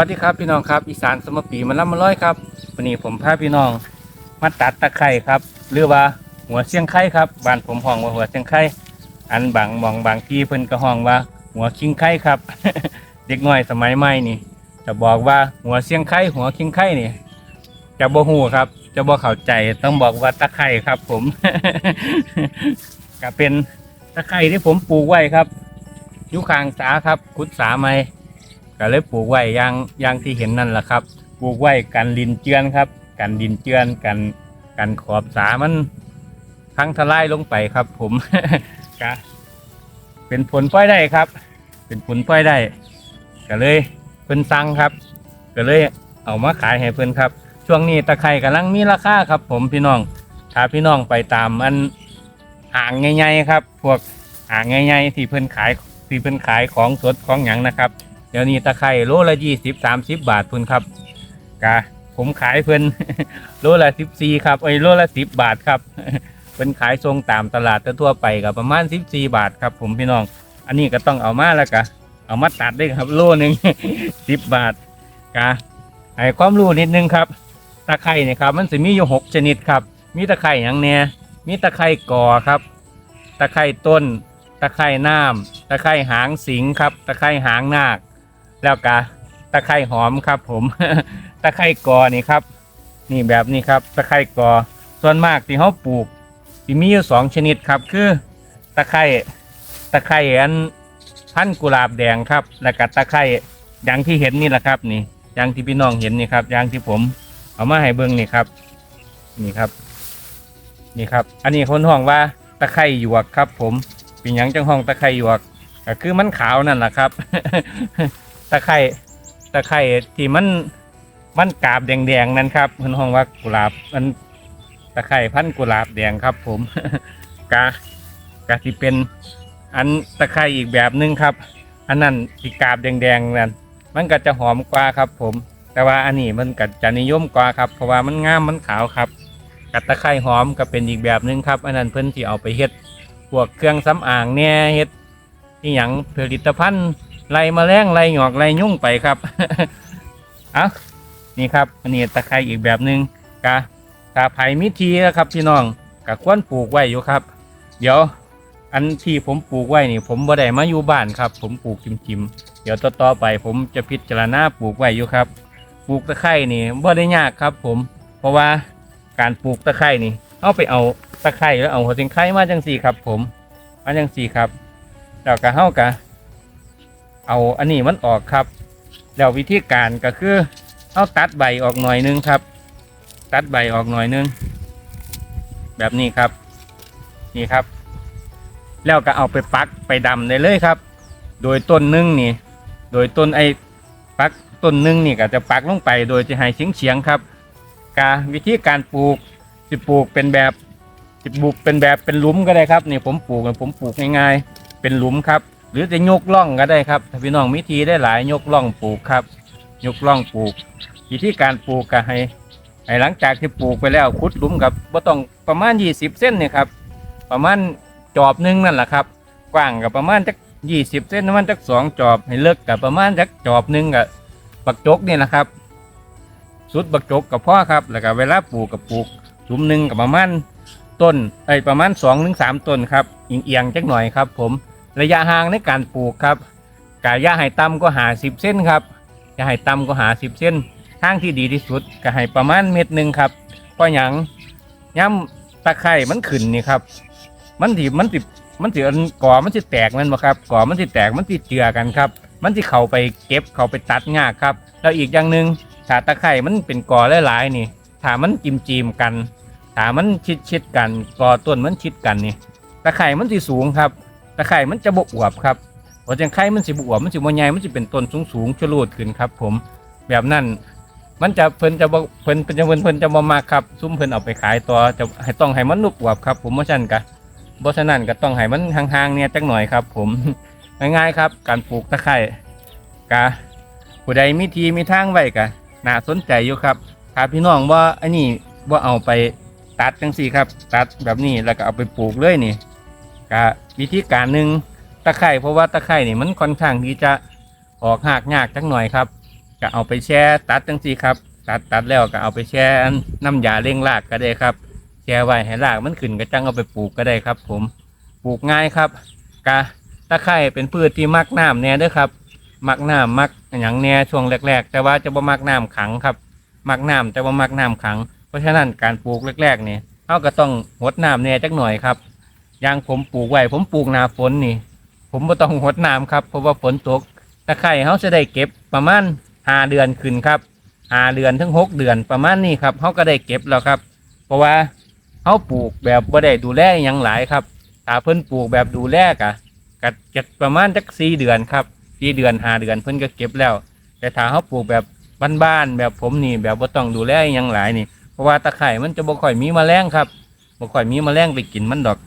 วัสดีครับพี่น้องครับอีสานสมปีมันล่ำมาร้อยครับวันนี้ผมพาพี่น้องมาตัดตะไคร่ครับหรือว่าหัวเสียงไข่ครับบ้านผมห้องว่าหัวเสียงไข่อันบางมองบางที่เพิ่นก็ห้องว่า หัวคิงไข่ครับ เด็กน้อยสมัยใหม่นี่จะบอกว่าหัวเสียงไข่หัวคิงไข่นี่จะบ่ฮู้ครับ จะบ่เข้าใจต้องบอกว่าตะไคร่ครับ ผมก็เป็นตะไคร่ที่ผมปลูกไว้ครับอยุคางสาครับขุดสาไม้ ก็เลยปลูกไว้อย่างอย่างที่เห็นนั่นแหละครับ ปลูกไว้กันดินเจือนครับ กันดินเจือนกันกันขอบสามันพังทลายลงไปครับ ผมก็เป็นผลพลอยได้ครับ เป็นผลพลอยได้ก็เลยเพิ่นสั่งครับ ก็เลยเอามาขายให้เพิ่นครับ ช่วงนี้ตะไคร่กำลังมีราคาครับ ผมพี่น้องถ้าพี่น้องไปตามอันห่างใหญ่ๆครับ พวกห่างใหญ่ๆที่เพิ่นขายที่เพิ่นขายของสดของหยังนะครับ เดี๋ยวนี้ตะไคร่โลละยี่สิบสามสิบบาทพุ่นครับกะผมขายเพิ่นโลละสิบสี่ครับไอ้โลละสิบบาทครับเพิ่นขายทรงตามตลาดทั่วไปกับประมาณสิบสี่บาทครับ ผมพี่น้อง อันนี้ก็ต้องเอามาแล้วกะเอามาตัดได้ครับ โลหนึ่งสิบบาทกะให้ความรู้นิดนึงครับ ตะไคร่เนี่ยครับ มันจะมีอยู่หกชนิดครับ มีตะไคร่อย่างเนี้ยมีตะไคร่ก่อครับ ตะไคร่ต้น ตะไคร่น้ำตะไคร่หางสิงครับ ตะไคร่หางนาค แล้วก็ตะไคร่หอมครับ ผม ตะไคร่กอนี่ครับ นี่แบบนี้ครับ ตะไคร่กอ ส่วนมากที่เขาปลูกที่มีอยู่สองชนิดครับ คือ ตะไคร่ตะไคร่อันพันกุหลาบแดงครับ แล้วก็ตะไคร่อย่างที่เห็นนี่แหละครับ นี่อย่างที่พี่น้องเห็นนี่ครับอย่างที่ผม เอามาให้เบิ่งนี่ครับ นี่ครับ นี่ครับ อันนี้คนห้องว่าตะไคร่หยวกครับ ผมเป็นยังจังห้องตะไคร่หยวกก็คือมันขาวนั่นแหละครับ ตะไคร่ตะไคร่ที่มันมันกาบแดงๆนั่นครับเพิ่นห้องว่ากุหลาบมันตะไคร่พันกุหลาบแดงครับ ผมกะกะที่เป็นอันตะไคร่อีกแบบหนึงครับ อันนั้นที่กาบแดงๆนั่นมันก็จะหอมกว่าครับ ผม แต่ว่าอันนี้มันก็จะนิยมกว่าครับ เพราะว่ามันงามมันขาวครับกัดตะไคร่หอมก็เป็นอีกแบบหนึงครับ อันนั้นเพิ่นที่เอาไปเฮ็ดพวกเครื่องสำอางแหน่เฮ็ดที่หยังผลิตภัณฑ์ ไล่แมลงไล่หงอกไล่ยุ่งไปครับเอานี่ครับอันนี้ตะไคร้อีกแบบหนึ่งกะกะไผ่มิทีนะครับพี่น้องกะควรปลูกไว้อยู่ครับ เดี๋ยวอันที่ผมปลูกไว้นี่ ผมบ่ได้มาอยู่บ้านครับ ผมปลูกจิมๆ เดี๋ยวต่อๆไป ผมจะพิจารณาปลูกไว้อยู่ครับปลูกตะไคร้นี่บ่ได้ยากครับ ผม เพราะว่าการปลูกตะไคร้นี่ เอาไปเอาตะไคร้แล้วเอาหัวสิงไข่มาจังสี่ครับ ผมมาจังสี่ครับแล้วก็เฮากะ เอาอันนี้มันออกครับ แล้ววิธีการก็คือเอาตัดใบออกหน่อยนึงครับ ตัดใบออกหน่อยนึง แบบนี้ครับ นี่ครับ แล้วก็เอาไปปักไปดำได้เลยครับ โดยต้นหนึงนี่ โดยต้นไอ้ปักต้นหนึงนี่ก็จะปักลงไปโดยจะให้เฉียงเฉียงๆครับกาวิธีการปลูกสิปลูกเป็นแบบสิปลูกเป็นแบบเป็นหลุมก็ได้ครับนี่ผมปลูกผมปลูกง่ายๆเป็นหลุมครับ รือจะยกล่องก็ได้ครับถ้าพี่น้องมิทีได้หลายยกล่องปลูกครับ ยกล่องปลูกวิธีการปลูกก็ให้ให้หลังจากที่ปลูกไปแล้วขุดหลุมกับบ่ต้องประมาณ 20 เส้นเนี่ยครับประมาณจอบหนึงนั่นแหละครับ กว้างกับประมาณจัก20เส้นประมาณจักสองจอบให้เลิกกับประมาณจักจอบหนึงกับบักจกนี่นะครับ สุดบักจกกับพ่อครับ แล้วก็เวลาปลูกกับปลูกหลุมหนึ่งกับประมาณต้นไอประมาณ2องถึงสามต้นครับเอียงๆจักหน่อยครับ ผม ระยะห่างในการปลูกครับกะยาให้ต่ำก็หาสิบเส้นครับยาให้ต่ำก็หาสิบเส้นทางที่ดีที่สุดก็ให้ประมาณเม็ดหนึ่งครับเพราะหยังย่ำตะไคร่มันขึ้นนี่ครับ มันสิมันสิมันสิก่อมันสิแตกมันบ่ครับก่อมันสิแตกมันสิเจือกันครับ มันสิเข้าไปเก็บเข้าไปตัดงากครับ แล้วอีกอย่างหนึ่งถ้าตะไคร่มันเป็นก่อหลายๆนี่ถ้ามันจิมจีมกันถ้ามันชิดชิดกันก่อต้นมันชิดกันนี่ตะไคร่มันสิสูงครับ ตะไคร่มันจะบวบครับเพราะจังไข่มันสิบวบมันสิบ่ใหญ่มันสิเป็นต้นสูงสูงๆชะลูดขึ้นครับ ผมแบบนั้นมันจะเพิ่นจะบเพิ่นเพิ่นจะเพิ่นเพิ่นจะบ่มากครับ ซุ้มเพิ่นเอาไปขายต่อจะให้ต้องให้มันนุบวบครับผมบ่ซั่นกะบ่ฉะนั้นก็ต้องให้มันห่างๆเนี่ยจักหน่อยครับ ผมง่ายๆครับ การปลูกตะไคร่กะผู้ใดมีทีมีทางไว้กะน่าสนใจอยู่ครับถ้าพี่น้องว่าอันนี้ว่าเอาไปตัดจังซี่ครับ ตัดแบบนี้แล้วก็เอาไปปลูกเลยนี่ก็ วิธีการหนึ่งตะไคร่เพราะว่าตะไคร่นี่มันค่อนข้างที่จะออกหากยากจักหน่อยครับก็เอาไปแช่ตัดจังซีครับ ตัดตัดแล้วก็เอาไปแช่น้ำยาเร่งรากก็ได้ครับแช่ไว้ให้รากมันขึ้นก็จังเอาไปปลูกก็ได้ครับ ผมปลูกง่ายครับกะตะไคร่เป็นพืชที่มักน้ำแน่เด้อครับ มักน้ำมักอย่างแน่ช่วงแรก ๆ แต่ว่าจะบ่มักน้ำขังครับมักน้ำแต่ว่ามักน้ำขัง เพราะฉะนั้นการปลูกแรกๆนี่เขาก็ต้องหดน้ำแน่จักหน่อยครับ ย่างผมปลูกไว้ผมปลูกหนาฝนนี่ ผมบ่ต้องหดน้ำครับ เพราะว่าฝนตกตะไคร่เขาจะได้เก็บประมาณหาเดือนขึ้นครับหาเดือนถึงหกเดือนประมาณนี้ครับเขาก็ได้เก็บแล้วครับ เพราะว่าเขาปลูกแบบบ่ได้ดูแลอหยังหลายครับถ้าเพิ่นปลูกแบบดูแลกะก็จะประมาณจักสี่เดือนครับสี่เดือนหาเดือนเพิ่นก็เก็บแล้ว แต่ถ้าเขาปลูกแบบบ้านๆแบบผมนี่แบบบ่ต้องดูแลอหยังหลายนี่ เพราะว่าตะไคร่มันจะบ่ค่อยมีแมลงครับบ่ค่อยมีแมลงไปกินมันดอก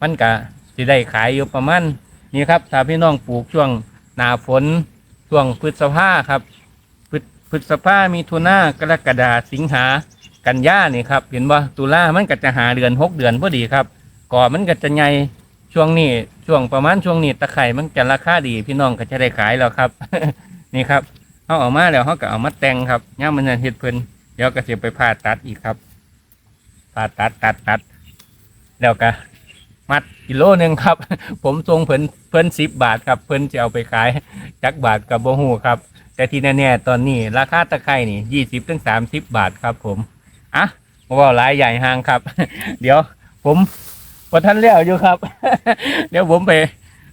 มันก็สิได้ขายอยู่ประมาณนี่ครับถ้าพี่น้องปลูกช่วงหนาฝนช่วงพฤษภาครับพฤษพฤษภามีทุนากรกฎาสิงหากันยานี่ครับเห็นว่าตุลามันก็จะหาเดือนหกเดือนพอดีครับก่อมันก็จะใหญ่ช่วงนี้ช่วงประมาณช่วงนี้ตะไคร่มันจะราคาดี พี่น้องก็จะได้ขายแล้วครับ นี่ครับเขาเออกมาแล้วเขาก็เอามาแต่งครับย่ามันจะเห็ดเพลินเดี๋ยวก็จะไปผ่าตัดอีกครับผ่าตัดตัดตัดแล้วก็ มัดกิโลหนึ่งครับ ผมทรงเพิ่นเพิ่นสิบบาทครับเพิ่นจะเอาไปขายจักบาทกับโบหูครับ แต่ที่แน่ๆตอนนี้ราคาตะไคร่นี่ยี่สิบถึงสามสิบบาทครับ ผมอะมาเว่าหลายใหญ่ห่างครับ เดี๋ยวผมพอท่านเลี้ยวอยู่ครับ เดี๋ยวผมไป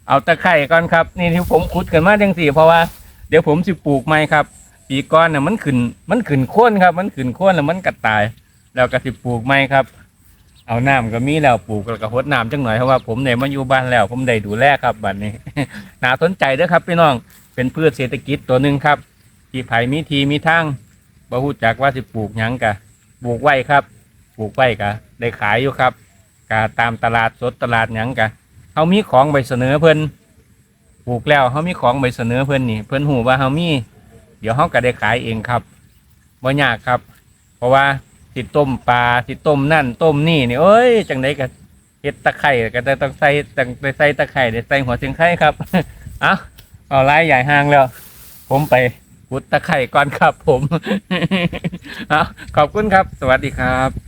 เอาตะไคร่ก่อนครับ นี่ที่ผมขุดกันมาจังสี่ เพราะว่าเดี๋ยวผมสิปลูกไม้ครับ ปีก้อนน่ะมันขึ้นมันขึ้นโค่นครับ มันขึ้นโค่นแล้วมันกัดตาย แล้วก็สิปลูกไม้ครับ เอาน้ำก็มีแล้วปลูกแล้วก็หดน้ำจังหน่อยเพราะว่าผมเนี่ยมาอยู่บ้านแล้ว ผมได้ดูแลครับบัดนี้ น่าสนใจเด้อครับพี่น้องเป็นพืชเศรษฐกิจตัวหนึ่งครับที่ไผ่มีทีมีทางบ่ฮู้จักว่าสิปลูกหยังกะปลูกไว้ครับปลูกไว้กะได้ขายอยู่ครับกะตามตลาดสดตลาดหยังกะเฮามีของไปเสนอเพิ่นปลูกแล้วเฮามีของไปเสนอเพิ่นนี่ เพิ่นหูว่าเฮามี เดี๋ยวเฮาก็ได้ขายเองครับบ่ยากครับ เพราะว่า สิต้มปลาสิต้มนั่นต้มนี่นี่เอ้ยจังไดก็เห็ดตะไคร่ก็ได้ต้องใส่ต้องไปใส่ตะไคร่ได้ใส่หัวเสียงไข่ครับเอ้าเอาลายใหญ่ห่างแล้ว ผมไปกุดตะไคร่ก่อนครับผมเอาขอบคุณครับ สวัสดีครับ